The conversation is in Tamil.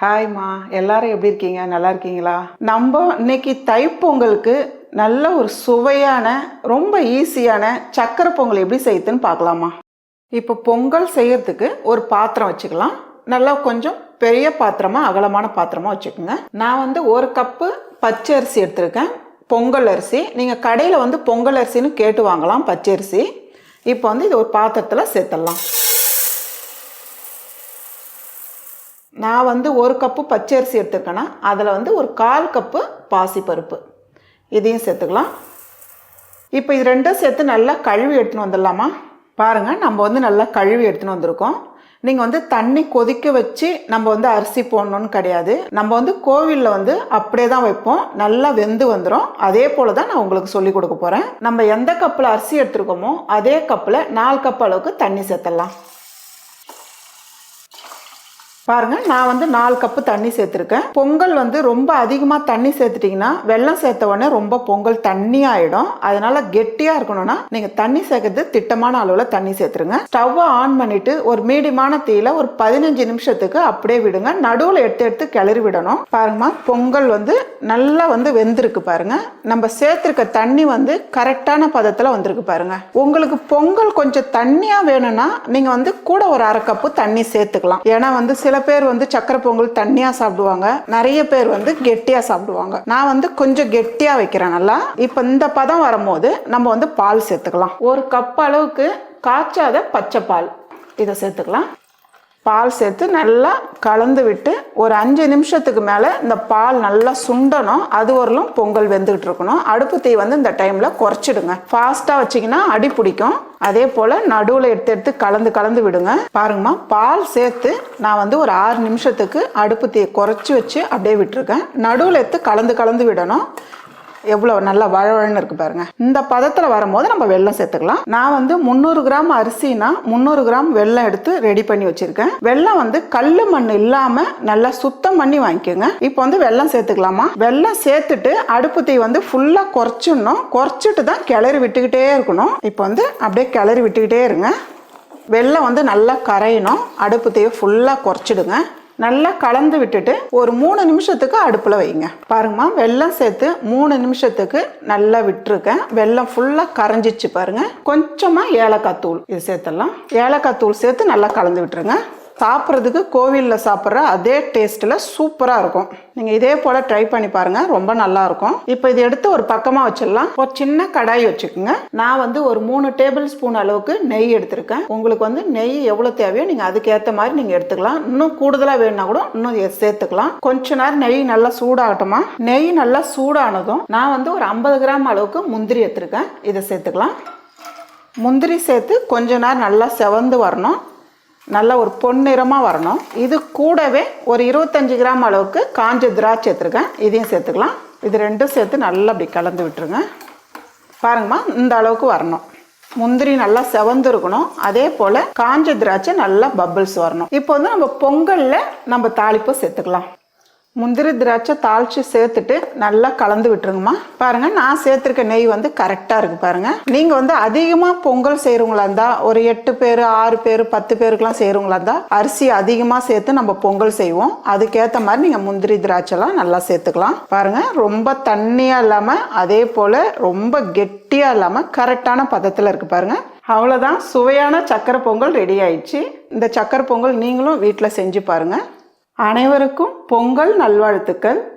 ஹாய்மா எல்லாரும் எப்படி இருக்கீங்க? நல்லா இருக்கீங்களா? நம்ம இன்னைக்கு தைப்பொங்கலுக்கு நல்ல ஒரு சுவையான ரொம்ப ஈஸியான சக்கரை பொங்கல் எப்படி செய்யுதுன்னு பார்க்கலாமா இப்போ பொங்கல் செய்யறதுக்கு ஒரு பாத்திரம் வச்சுக்கலாம். நல்லா கொஞ்சம் பெரிய பாத்திரமா அகலமான பாத்திரமா வச்சுக்கோங்க. நான் வந்து ஒரு கப்பு பச்சை அரிசி எடுத்திருக்கேன். பொங்கல் அரிசி. நீங்கள் கடையில் வந்து பொங்கல் அரிசின்னு கேட்டு வாங்கலாம் பச்சை அரிசி. இப்போ வந்து இது ஒரு பாத்திரத்தில் சேர்த்துடலாம். நான் வந்து ஒரு கப்பு பச்சரிசி எடுத்துருக்கேன்னா அதில் வந்து ஒரு கால் கப்பு பாசிப்பருப்பு. இதையும் சேர்த்துக்கலாம். இப்போ இது ரெண்டும் சேர்த்து நல்லா கழுவி எடுத்துன்னு வந்துடலாமா? பாருங்கள் நம்ம வந்து நல்லா கழுவி எடுத்துன்னு வந்திருக்கோம். நீங்கள் வந்து தண்ணி கொதிக்க வச்சு நம்ம வந்து அரிசி போடணும்னு கிடையாது. நம்ம வந்து கோவிலில் வந்து அப்படியே தான் வைப்போம். நல்லா வெந்து வந்துடும் அதே போல் தான் நான் உங்களுக்கு சொல்லி கொடுக்க போகிறேன் நம்ம எந்த கப்பில் அரிசி எடுத்துருக்கோமோ அதே கப்பில் நாலு கப் அளவுக்கு தண்ணி சேர்த்துடலாம். பாருங்க நான் வந்து நாலு கப்பு தண்ணி சேர்த்துருக்கேன். பொங்கல் வந்து ரொம்ப அதிகமாக தண்ணி சேர்த்துட்டிங்கன்னா வெள்ளம் சேர்த்த உடனே ரொம்ப பொங்கல் தண்ணி ஆகிடும் அதனால கெட்டியாக இருக்கணும்னா நீங்கள் தண்ணி சேர்க்கறது திட்டமான அளவில் தண்ணி சேர்த்துருங்க. ஸ்டவ்வை ஆன் பண்ணிட்டு ஒரு மீடியமான தீயில ஒரு பதினஞ்சு நிமிஷத்துக்கு அப்படியே விடுங்க. நடுவில் எடுத்து எடுத்து கிளறி விடணும். பாருங்கம்மா பொங்கல் வந்து நல்லா வந்து வெந்திருக்கு பாருங்க. நம்ம சேர்த்துருக்க தண்ணி வந்து கரெக்டான பதத்தில் வந்திருக்கு பாருங்க. உங்களுக்கு பொங்கல் கொஞ்சம் தண்ணியாக வேணும்னா நீங்கள் வந்து கூட ஒரு அரை கப்பு தண்ணி சேர்த்துக்கலாம். ஏன்னா வந்து சில பேர் வந்து சக்கரை பொங்கல் தண்ணியாக சாப்பிடுவாங்க. நிறைய பேர் வந்து கெட்டியாக சாப்பிடுவாங்க. நான் வந்து கொஞ்சம் கெட்டியாக வைக்கிறேன் நல்லா. இப்போ இந்த பதம் வரும்போது நம்ம வந்து பால் சேர்த்துக்கலாம். ஒரு கப் அளவுக்கு காய்ச்சாத பச்சை பால். இதை சேர்த்துக்கலாம். பால் சேர்த்து நல்லா கலந்து விட்டு ஒரு அஞ்சு நிமிஷத்துக்கு மேலே இந்த பால் நல்லா சுண்டணும். அது வரலும் பொங்கல் வெந்துகிட்டு இருக்கணும். அடுப்பு தீ வந்து இந்த டைமில் குறைச்சிடுங்க. ஃபாஸ்ட்டாக வச்சிங்கன்னா அடி பிடிக்கும். அதே போல் நடுவில் எடுத்து எடுத்து கலந்து கலந்து விடுங்க. பாருங்கம்மா பால் சேர்த்து நான் வந்து ஒரு ஆறு நிமிஷத்துக்கு அடுப்பு தீயை குறைச்சி வச்சு அப்படியே விட்டுருக்கேன். நடுவில் எடுத்து கலந்து கலந்து விடணும். எவ்வளோ நல்லா வழவழன்னு இருக்கு பாருங்க. இந்த பதத்தில் வரும்போது நம்ம வெள்ளம் சேர்த்துக்கலாம். நான் வந்து முந்நூறு கிராம் அரிசினா முந்நூறு கிராம் வெல்லம் எடுத்து ரெடி பண்ணி வச்சிருக்கேன். வெள்ளம் வந்து கல் மண் இல்லாம நல்லா சுத்தம் பண்ணி வாங்கிக்கோங்க. இப்போ வந்து வெள்ளம் சேர்த்துக்கலாமா? வெள்ளம் சேர்த்துட்டு அடுப்பு தீ வந்து ஃபுல்லாக குறைச்சிடணும். குறைச்சிட்டு தான் கிளறி விட்டுக்கிட்டே இருக்கணும். இப்போ வந்து அப்படியே கிளறி விட்டுக்கிட்டே இருங்க. வெள்ளம் வந்து நல்லா கரையணும். அடுப்பு தீயை ஃபுல்லாக குறைச்சிடுங்க. நல்லா கலந்து விட்டுட்டு ஒரு மூணு நிமிஷத்துக்கு அடுப்பில் வைங்க. பாருங்கம்மா வெல்லம் சேர்த்து மூணு நிமிஷத்துக்கு நல்லா விட்டுருக்கேன். வெள்ளம் ஃபுல்லாக கரைஞ்சிச்சு பாருங்க. கொஞ்சமாக ஏலக்காய் தூள் இது சேர்த்துடலாம். ஏலக்காய் தூள் சேர்த்து நல்லா கலந்து விட்டுருங்க. சாப்பிட்றதுக்கு கோவிலில் சாப்பிட்ற அதே டேஸ்ட்டில் சூப்பராக இருக்கும். நீங்கள் இதே போல் ட்ரை பண்ணி பாருங்கள் ரொம்ப நல்லாயிருக்கும் இப்போ இது எடுத்து ஒரு பக்கமாக வச்சிடலாம். ஒரு சின்ன கடாய் வச்சுக்கோங்க. நான் வந்து ஒரு மூணு டேபிள் ஸ்பூன் அளவுக்கு நெய் எடுத்திருக்கேன். உங்களுக்கு வந்து நெய் எவ்வளோ தேவையோ நீங்கள் அதுக்கேற்ற மாதிரி நீங்கள் எடுத்துக்கலாம். இன்னும் கூடுதலாக வேணும்னா கூட இன்னும் சேர்த்துக்கலாம். கொஞ்ச நேரம் நெய் நல்லா சூடாகட்டுமா? நெய் நல்லா சூடானதும் நான் வந்து ஒரு ஐம்பது கிராம் அளவுக்கு முந்திரி எடுத்திருக்கேன். இதை சேர்த்துக்கலாம். முந்திரி சேர்த்து கொஞ்ச நேரம் நல்லா செவந்து வரணும். நல்ல ஒரு பொன்னிறமாக வரணும். இது கூடவே ஒரு இருபத்தஞ்சு கிராம் அளவுக்கு காஞ்ச திராட்சை எடுத்துருக்கேன். இதையும் சேர்த்துக்கலாம். இது ரெண்டும் சேர்த்து நல்லா அப்படி கலந்து விட்டுருங்க. பாருங்கம்மா இந்த அளவுக்கு வரணும். முந்திரி நல்லா செவந்துருக்கணும் அதே போல் காஞ்ச திராட்சை நல்லா பபிள்ஸ் வரணும். இப்போ வந்து நம்ம பொங்கலில் நம்ம தாளிப்பு சேர்த்துக்கலாம். முந்திரி திராட்சை தாளித்து சேர்த்துட்டு நல்லா கலந்து விட்டுருங்கம்மா. பாருங்கள் நான் சேர்த்துருக்க நெய் வந்து கரெக்டாக இருக்குது பாருங்கள் நீங்கள் வந்து அதிகமாக பொங்கல் செய்கிறவங்களா இருந்தால் ஒரு எட்டு பேர் ஆறு பேர் பத்து பேருக்குலாம் செய்கிறவங்களா இருந்தால் அரிசி அதிகமாக சேர்த்து நம்ம பொங்கல் செய்வோம். அதுக்கேற்ற மாதிரி நீங்கள் முந்திரி திராட்சைலாம் நல்லா சேர்த்துக்கலாம். பாருங்கள் ரொம்ப தண்ணியாக இல்லாமல் அதே போல் ரொம்ப கெட்டியாக இல்லாமல் கரெக்டான பதத்தில் இருக்குது பாருங்கள் அவ்வளோதான் சுவையான சக்கரை பொங்கல் ரெடி ஆயிடுச்சு. இந்த சக்கரை பொங்கல் நீங்களும் வீட்டில் செஞ்சு பாருங்கள் அனைவருக்கும் பொங்கல் நல்வாழ்த்துக்கள்.